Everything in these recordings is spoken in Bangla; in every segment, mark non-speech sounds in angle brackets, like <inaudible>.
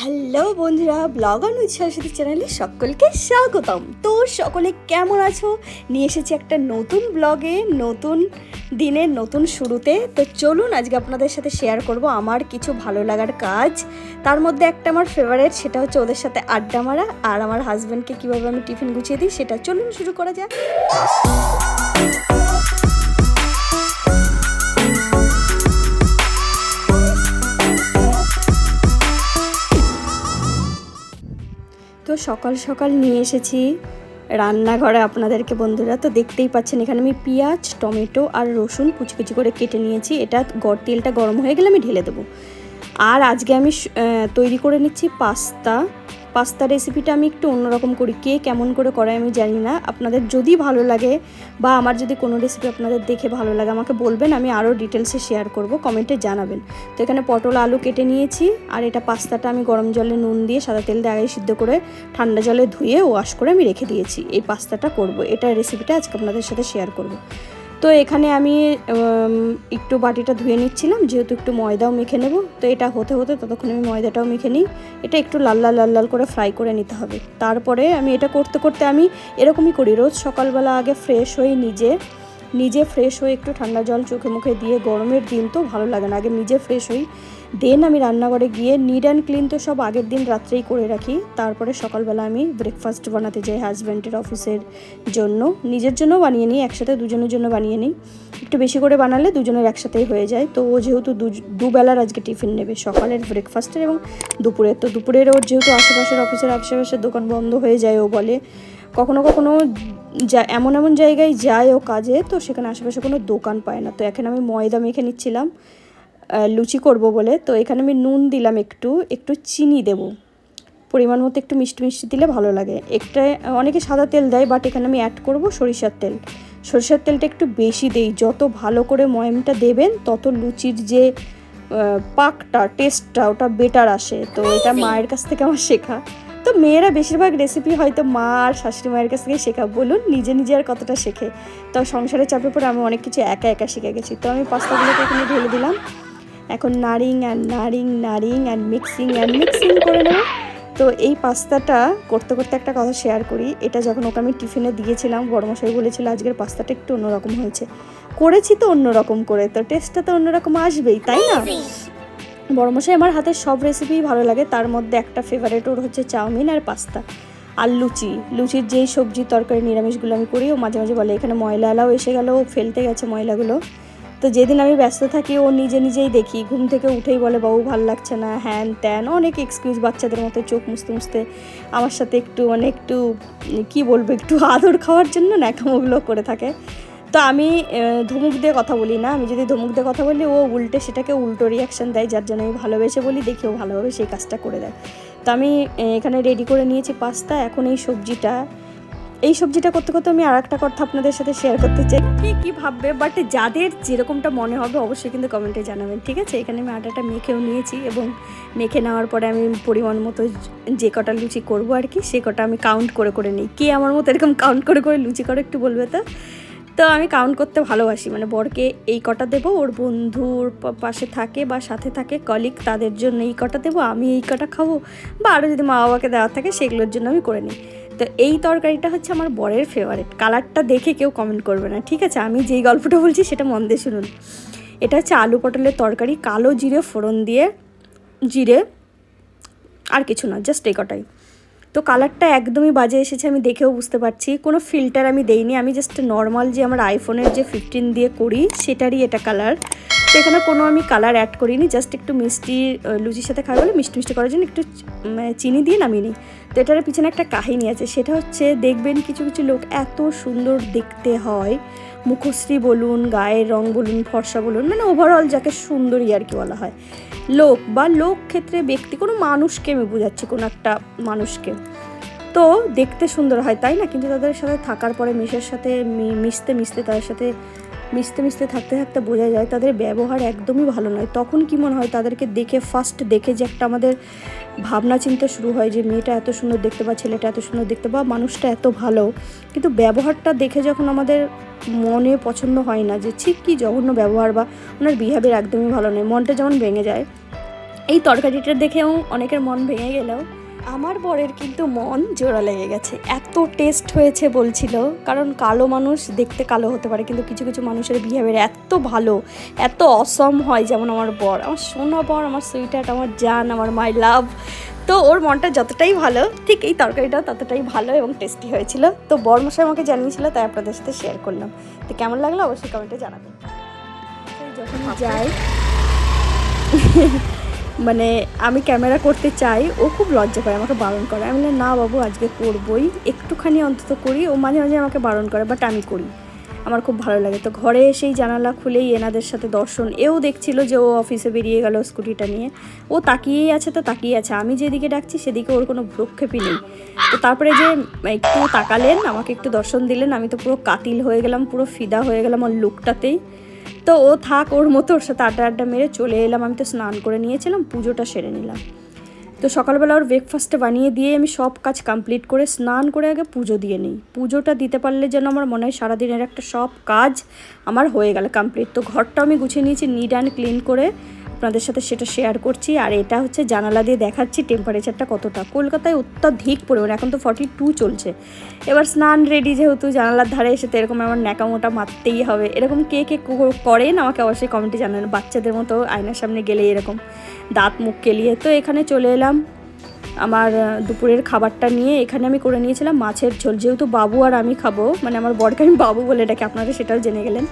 হ্যালো বন্ধুরা ব্লগ অন উৎসাহ চ্যানেলে সকলকে স্বাগতম। তো সকলে কেমন আছো? নিয়ে এসেছি একটা নতুন ব্লগে, নতুন দিনের নতুন শুরুতে। তো চলুন, আজকে আপনাদের সাথে শেয়ার করব আমার কিছু ভালো লাগার কাজ। তার মধ্যে একটা আমার ফেভারেট সেটা হচ্ছে ওদের সাথে আড্ডা মারা আর আমার হাজব্যান্ডকে কীভাবে আমি টিফিন গুছিয়ে দিই, সেটা চলুন শুরু করা যাক। সকাল সকাল নিয়ে এসেছি রান্নাঘরে আপনাদেরকে বন্ধুরা। তো দেখতেই পাচ্ছেন, এখানে আমি পেঁয়াজ, টমেটো আর রসুন কুচি কুচি করে কেটে নিয়েছি। এটা গড় তেলটা গরম হয়ে গেলে আমি ঢেলে দেবো। আর আজকে আমি তৈরি করে নিচ্ছি পাস্তা। পাস্তা রেসিপিটা আমি একটু অন্যরকম করি, কে কেমন করে করে আমি জানি না। আপনাদের যদি ভালো লাগে বা আমার যদি কোনো রেসিপি আপনাদের দেখে ভালো লাগে, আমাকে বলবেন, আমি আরও ডিটেলসে শেয়ার করব, কমেন্টে জানাবেন। তো এখানে পটল আলু কেটে নিয়েছি, আর এটা পাস্তাটা আমি গরম জলে নুন দিয়ে সাদা তেল দিয়ে আগে সিদ্ধ করে ঠান্ডা জলে ধুয়ে ওয়াশ করে আমি রেখে দিয়েছি। এই পাস্তাটা করব, এটা রেসিপিটা আজকে আপনাদের সাথে শেয়ার করব। তো এখানে আমি একটু বাটিটা ধুয়ে নিচ্ছিলাম, যেহেতু একটু ময়দাও মেখে নেব। তো এটা হতে হতে ততক্ষণ আমি ময়দাটাও মেখে নিই। এটা একটু লাল লাল লাল লাল করে ফ্রাই করে নিতে হবে। তারপরে আমি এটা করতে করতে আমি এরকমই করি, রোজ সকালবেলা আগে ফ্রেশ হয়ে নিজে। নিজে ফ্রেশ হয়ে একটু ঠান্ডা জল চোখে মুখে দিয়ে গরমের দিন তো ভালো লাগে না, আগে নিজে ফ্রেশ হই। দেন আমি রান্নাঘরে গিয়ে নিড অ্যান্ড ক্লিন তো সব আগের দিন রাত্রেই করে রাখি। তারপরে সকালবেলা আমি ব্রেকফাস্ট বানাতে যাই হাজব্যান্ডের অফিসের জন্য। নিজের জন্য বানিয়ে নিই, একসাথে দুজনের জন্য বানিয়ে নিই। একটু বেশি করে বানালে দুজনের একসাথেই হয়ে যায়। তো ও যেহেতু দুবেলার আজকে টিফিন নেবে, সকালের ব্রেকফাস্টের এবং দুপুরের। তো দুপুরের ওর যেহেতু আশেপাশের অফিসের আশেপাশের দোকান বন্ধ হয়ে যায় ও বলে। কখনো কখনো যা, এমন এমন জায়গায় যায় ও কাজে, তো সেখানে আশেপাশে কোনো দোকান পায় না। তো এখানে আমি ময়দা মেখে নিচ্ছিলাম। লুচি করব বলে তো এখানে আমি নুন দিলাম একটু একটু চিনি দেব। পরিমাণ মতো একটু মিষ্টি মিষ্টি দিলে ভালো লাগে। একটা অনেকে সাদা তেল দেয় বাট এখানে আমি অ্যাড করব সরিষার তেল। সরিষার তেলটা একটু বেশি দেই যত ভালো করে ময়মটা দেবেন তত লুচির যে পাকটা টেস্টটা ওটা বেটার আসে। তো এটা মায়ের কাছ থেকে আমার শেখা। তো মেয়েরা বেশিরভাগ রেসিপি হয়তো মা আর শাশুড়ি মায়ের কাছ থেকে শেখা। বলুন নিজে নিজে আর কতটা শেখে। তো সংসারে চাপে পড়ে আমি অনেক কিছু একা একা শিখে গেছি। তো আমি পাস্তাগুলোকে এখানে ঢেলে দিলাম। এখন নারিং অ্যান্ড নারিং নারিং অ্যান্ড মিক্সিং অ্যান্ড মিক্সিং করে নেব। তো এই পাস্তাটা করতে করতে একটা কথা শেয়ার করি। এটা যখন ওকে আমি টিফিনে দিয়েছিলাম বড়মশাই বলেছিল আজকের পাস্তাটা একটু অন্যরকম হয়েছে। করেছি তো অন্যরকম করে তো টেস্টটা তো অন্যরকম আসবেই তাই না? বড়মশাই আমার হাতের সব রেসিপিই ভালো লাগে তার মধ্যে একটা ফেভারেট ওর হচ্ছে চাউমিন আর পাস্তা। আর লুচি লুচির যেই সবজি তরকারি নিরামিষগুলো আমি করি ও মাঝে মাঝে বলে এখানে ময়লা এলাও এসে গেল ফেলতে গেছে ময়লাগুলো। তো যেদিন আমি ব্যস্ত থাকি, ও নিজে নিজেই দেখি। ঘুম থেকে উঠেই বলে, বাবু, ভালো লাগছে না। হ্যান ত্যান, অনেক এক্সকিউজ বাচ্চাদের মতো চোখ মুছতে মুছতে আমার সাথে একটু মানে একটু, কি বলব, একটু আদর খাওয়ার জন্য ন্যাকামোগুলো করে থাকে। তো আমি ধমুক দিয়ে কথা বলি না। আমি যদি ধমুক দিয়ে কথা বলি, ও উল্টে সেটাকে উল্টো রিয়াকশান দেয়, যার জন্য আমি ভালোবেসে বলি, দেখি ও ভালোভাবে সেই কাজটা করে দেয়। তো আমি এখানে রেডি করে নিয়েছি পাস্তা। এখন এই সবজিটা এই সবজিটা করতে করতে আমি আর একটা কথা আপনাদের সাথে শেয়ার করতে চাই। কি কি ভাববে? বাট যাদের যেরকমটা মনে হবে অবশ্যই কিন্তু কমেন্টে জানাবেন, ঠিক আছে? এখানে আমি আটাটা মেখেও নিয়েছি এবং মেখে নেওয়ার পরে আমি পরিমাণ মতো যে কটা লুচি করব আর কি, সে কটা আমি কাউন্ট করে করে নিই। কে আমার মতো এরকম কাউন্ট করে করে লুচি করে একটু বলবে তো? তো আমি কাউন্ট করতে ভালোবাসি মানে বরকে এই কটা দেবো, ওর বন্ধুর পাশে থাকে বা সাথে থাকে কলিগ তাদের জন্য এই কটা দেবো, আমি এই কটা খাব, বা আরও যদি মা বাবাকে দেওয়া থাকে সেগুলোর জন্য আমি করে নিই। তো এই তরকারিটা হচ্ছে আমার বরের ফেভারিট কালারটা দেখে কেউ কমেন্ট করবে না, ঠিক আছে? আমি যেই গল্পটা বলছি সেটা মন দিয়ে শুনুন। এটা হচ্ছে আলু পটলের তরকারি, কালো জিরে, ফোড়ন দিয়ে জিরে, আর কিছু না জাস্ট এই কটাই। তো কালারটা একদমই বাজে এসেছে, আমি দেখেও বুঝতে পারছি। কোনো ফিল্টার আমি দেইনি, আমি জাস্ট নর্মাল যে আমার আইফোনের যে ফিফটিন দিয়ে করি, সেটারই এটা কালার তো এখানে কোনো আমি কালার অ্যাড করিনি জাস্ট একটু মিষ্টি লুচির সাথে খাওয়া বলে মিষ্টি মিষ্টি করার জন্য একটু চিনি দিয়ে নামিয়ে নিই। তো এটার পিছনে একটা কাহিনী আছে, সেটা হচ্ছে দেখবেন কিছু কিছু লোক এত সুন্দর দেখতে হয়। মুখশ্রী বলুন, গায়ের রং বলুন, ফর্সা বলুন মানে ওভারঅল যাকে সুন্দরী আর কি বলা হয়। লোক বা লোক ক্ষেত্রে ব্যক্তি, কোনো মানুষকে আমি বোঝাচ্ছি, কোনো একটা মানুষকে। তো দেখতে সুন্দর হয়, তাই না? কিন্তু তাদের সাথে থাকার পরে মিশের সাথে মিশতে মিশতে তাদের সাথে মিশতে মিশতে থাকতে থাকতে বোঝা যায় তাদের ব্যবহার একদমই ভালো নয়। তখন কি মনে হয় তাদেরকে দেখে ফার্স্ট দেখে যে একটা আমাদের ভাবনা চিন্তা শুরু হয় যে মেয়েটা এত সুন্দর দেখতে বা ছেলেটা এত সুন্দর দেখতে বা মানুষটা এত ভালো। কিন্তু ব্যবহারটা দেখে যখন আমাদের মনে পছন্দ হয় না যে ঠিক কী জঘন্য ব্যবহার বা ওনার বিহেভিয়ার একদমই ভালো নয়। মনটা যেমন ভেঙে যায়, এই তরকারিটা দেখেও অনেকের মন ভেঙে গেলেও আমার বরের কিন্তু মন জোড়া লেগে গেছে। এত টেস্ট হয়েছে বলছিল। কারণ কালো মানুষ দেখতে কালো হতে পারে কিন্তু কিছু কিছু মানুষের বিহেভিয়ার এত ভালো এত অসম হয় যেমন আমার বর। আমার সোনা বর আমার সুইটার আমার জান আমার মাই লাভ তো ওর মনটা যতটাই ভালো ঠিক এই তরকারিটাও ততটাই ভালো এবং টেস্টি হয়েছিল। তো বর মশাই আমাকে জানিয়েছিল তাই আপনাদের সাথে শেয়ার করলাম। তো কেমন লাগল? অবশ্যই কমেন্টে জানাবেন। যখন যাই। <laughs> মানে আমি ক্যামেরা করতে চাই, ও খুব লজ্জা পায় আমাকে বারণ করে। আমি না বাবু, আজকে করবই। একটুখানি অন্তত করি। ও মাঝে মাঝে আমাকে বারণ করে বাট আমি করি। আমার খুব ভালো লাগে। তো ঘরে এসেই জানালা খুলেই এনাদের সাথে দর্শন। এও দেখছিল যে ও অফিসে বেরিয়ে গেল স্কুটিটা নিয়ে। ও তাকিয়েই আছে তো তাকিয়ে আছে। আমি যেদিকে ডাকছি, সেদিকে ওর কোনো ভ্রক্ষেপই নেই। তো তারপরে যে একটু তাকালেন, আমাকে একটু দর্শন দিলেন, আমি তো পুরো কাতিল হয়ে গেলাম, পুরো ফিদা হয়ে গেলাম ওর লুকটাতেই তো ও থাক, ওর মতো ওর সাথে আড্ডা আড্ডা মেরে চলে এলাম। আমি তো স্নান করে নিয়েছিলাম, পুজোটা সেরে নিলাম। তো সকালবেলা ওর ব্রেকফাস্টটা বানিয়ে দিয়ে আমি সব কাজ কমপ্লিট করে স্নান করে আগে পুজো দিয়ে নিই। পুজোটা দিতে পারলে যেন আমার মনে হয় সারাদিনের একটা সব কাজ আমার হয়ে গেল কমপ্লিট তো ঘরটা আমি গুছিয়ে নিয়েছি নিট অ্যান্ড ক্লিন করে আপনাদের সাথে সেটা শেয়ার করছি। আর এটা হচ্ছে জানালা দিয়ে দেখাচ্ছি টেম্পারেচারটা কতটা। কলকাতায় অত্যাধিক পরিমাণ, এখন তো ফর্টি টু চলছে। এবার স্নান রেডি যেহেতু, জানালার ধারে এসে তো এরকম আমার ন্যাকামোটা মারতেই হবে। এরকম কে কে করেন আমাকে অবশ্যই কমেন্টে জানান। বাচ্চাদের মতো আয়নার সামনে গেলে এরকম। দাঁত মুখ কেলিয়ে। তো এখানে চলে এলাম আমার দুপুরের খাবারটা নিয়ে। এখানে আমি করে নিয়েছিলাম মাছের ঝোল। যেহেতু বাবু আর আমি খাব মানে আমার বরকে আমি বাবু বলে ডাকি, আপনারা সেটাও জেনে গেলেন।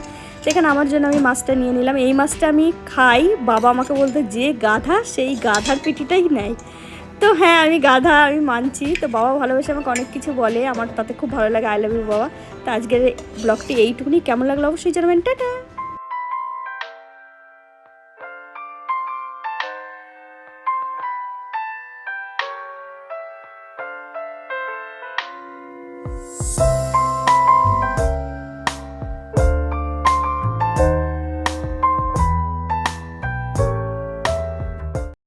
সেখানে আমার জন্য আমি মাছটা নিয়ে নিলাম। এই মাছটা আমি খাই। বাবা আমাকে বলতে, যে গাধা, সেই গাধার পিটিটাই নেয়। তো হ্যাঁ আমি গাধা, আমি মানছি। তো বাবা ভালোবেসে আমাকে অনেক কিছু বলে। আমার তাতে খুব ভালো লাগে। আই লাভ ইউ বাবা। তো আজকের ব্লগটি এইটুকুনি। কেমন লাগল অবশ্যই জানাবেন। টাটা!